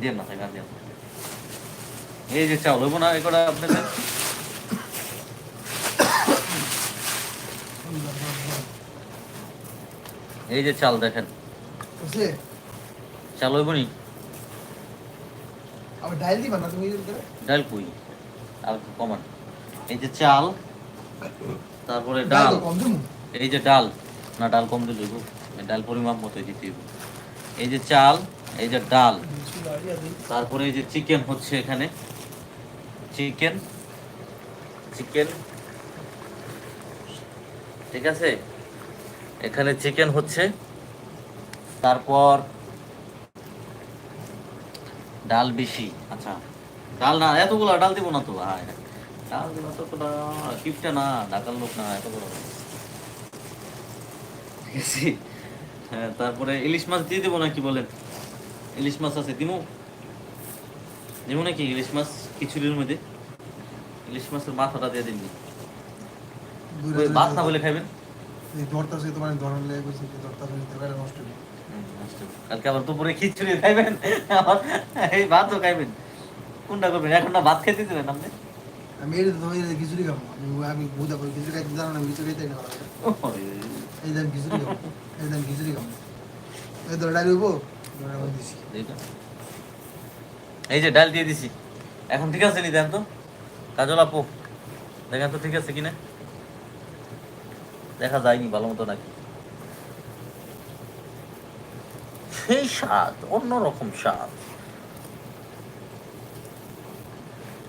দিয়ে না দিয়ে এই যে চাউল হইব না আপনাদের? এই যে চাল দেখেন। চাল হইব নি? আবার দিবা না তুমি ডাল কুই? আর একটু কমান। এই যে চাল তারপরে ডাল ডাল। এই যে ডাল না ডাল কম দিলে ডাল পরিমাপ মতো দিতে এই যে চাল এই যে ডাল। তারপরে এই যে চিকেন হচ্ছে এখানে। Chicken chicken. ঠিক আছে? এখানে চিকেন হচ্ছে। তারপর ডাল বেশি। আচ্ছা ডাল না, এতগুলো, ডাল দিব না তো? হ্যাঁ ডাল দিব তো কিপটা না, ঢাকার লোক না এত বড় ঠিক আছে? হ্যাঁ তারপরে ইলিশ মাছ দিয়ে দেবো না কি বলেন? ইলিশ মাছ আছে দিমু। দিমু নাকি ইলিশ মাছ খিচুড়ির মধ্যে? ইলিশ মাছের মাথাটা দিয়ে দিন ভাত না বলে নষ্ট। কালকে আবার দুপুরে খিচুড়ি খাইবেন? আবার এই ভাতও খাইবেন। কোনটা করবেন? এখন না ভাত খাইতে দিবেন আপনি? আমি এর খিচুড়ি খাব। আমি খিচুড়ি খাইতে জানো না খিচুড়ি খাইতে না। এই দাম খিচুড়ি খাব এই দাম খিচুড়ি খাব। এই এই যে ডাল দিয়ে দিছি। এখন ঠিক আছে নি, দেন তো? কাজল আপু, দেখেন তো ঠিক আছে কিনা? দেখা যায়নি, ভালো মতো নাকি? সেই স্বাদ, অন্যরকম স্বাদ।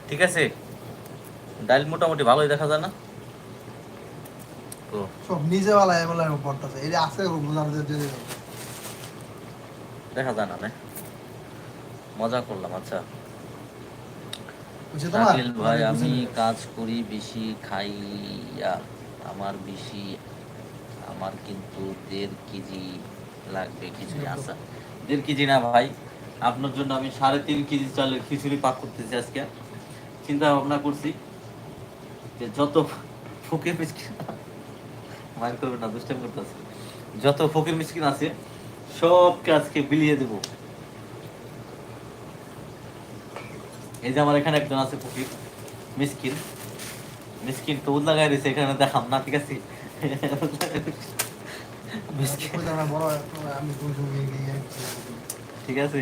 ঠিক আছে? ডাল মোটামুটি ভালোই দেখা যায় না? তো সব নিজে वाला এগুলা পড়তাছে যে আছে বুঝানো যে দিয়ে দিলাম। দেখা যায় না মজা করলাম আচ্ছা। শাকিল ভাই আমি কাজ করি বেশি খাইয়া আমার বেশি আমার কিন্তু দেড় কেজি লাগবে খিচুড়ি আসা দেড় কেজি না ভাই আপনার জন্য আমি সাড়ে তিন কেজি চালের খিচুড়ি পাক করতেছি আজকে। চিন্তা ভাবনা করছি যে যত ফকির মিসকিন মাইন্ড করবেন না করতেছে। যত ফকির মিসকিন আছে সবকে আজকে বিলিয়ে দেবো। এই যে আমার এখানে একজন আছে ফকির, মিসকিন। মিসকিন তো লাগাই দিয়েছে এখানে দেখাম না, ঠিক আছে? ঠিক আছে?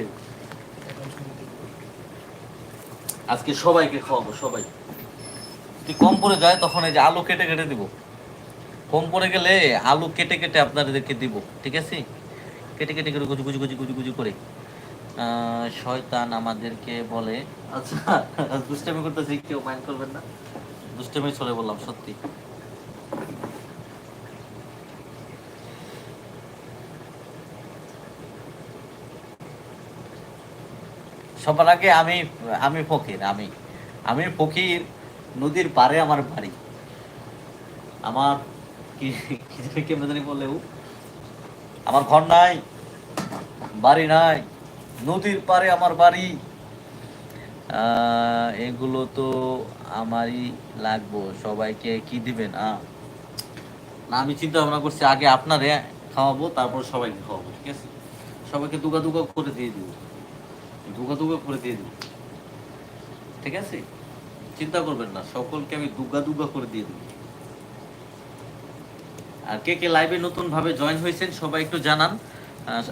আজকে সবাইকে খাওয়াবো, সবাই। যদি কম পড়ে যায়, তখন এই যে আলু কেটে কেটে দিব। কম পড়ে গেলে আলু কেটে কেটে আপনাদেরকে দিব, ঠিক আছে? কেটে কেটে করে গুজু গুজু গুজু গুজু গুজু করে। শয়তান আমাদেরকে বলে আচ্ছা দুষ্টামি করতেছি কেউ মাইন্ড করবেন না। দুষ্টামি চলে বললাম সত্যি। সবার আগে আমি আমি ফকির আমি। আমি ফকির নদীর পারে আমার বাড়ি। আমার কি কেমন জানি বললে ও? আমার ঘর নাই, বাড়ি নাই, নদীর পারে আমার বাড়ি। এগুলো তো আমারই লাগবো, সবাইকে কি দিবেন? না, আমি চিন্তা ভাবনা করছি, আগে আপনারে খাওয়াবো, তারপর সবাইকে খাওয়াবো, ঠিক আছে? সবাইকে দুগা দুগা করে দিয়ে দিব। দুগা দুগা করে দিয়ে দিব। ঠিক আছে? চিন্তা করবেন না, সকলকে আমি দুগা দুগা করে দিয়ে দেবো। আর কে কে লাইভে নতুন ভাবে জয়েন হয়েছেন সবাই একটু জানান।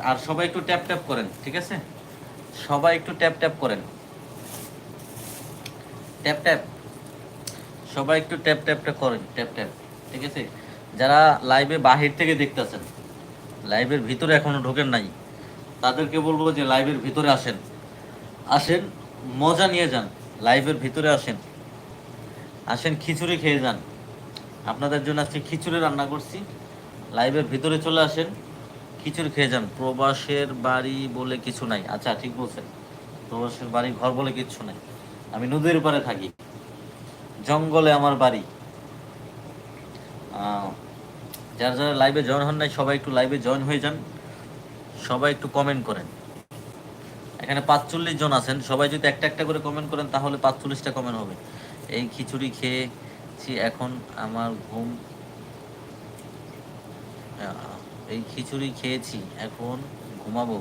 আর সবাই একটু ট্যাপ ট্যাপ করেন, ঠিক আছে? সবাই একটু ট্যাপ ট্যাপ করেন। ট্যাপ ট্যাপ সবাই একটু ট্যাপ ট্যাপটা করেন ট্যাপ ট্যাপ ঠিক আছে? যারা লাইভে বাহির থেকে দেখতেছেন লাইভের ভিতরে এখনও ঢোকেন নাই, তাদেরকে বলব যে লাইভের ভিতরে আসেন। আসেন, মজা নিয়ে যান লাইভের ভিতরে আসেন। আসেন, খিচুড়ি খেয়ে যান। আপনাদের জন্য আজকে খিচুড়ি রান্না করছি। লাইভের ভিতরে চলে আসেন। খিচুড়ি খেয়ে যান। প্রবাসের বাড়ি বলে কিছু নাই। আচ্ছা ঠিক বলছেন। প্রবাসের বাড়ি, ঘর বলে কিছু নাই। আমি নদীর পারে থাকি। জঙ্গলে আমার বাড়ি। যারা যারা লাইভে জয়েন হন নাই, সবাই একটু লাইভে জয়েন হয়ে যান। সবাই একটু কমেন্ট করেন। এখানে পাঁচচল্লিশ জন আছেন। সবাই যদি একটা একটা করে কমেন্ট করেন, তাহলে পাঁচচল্লিশটা কমেন্ট হবে। এই খিচুড়ি খেয়েছি এখন আমার ঘুম এই খিচুড়ি খেয়েছি এখন ঘুমাবো।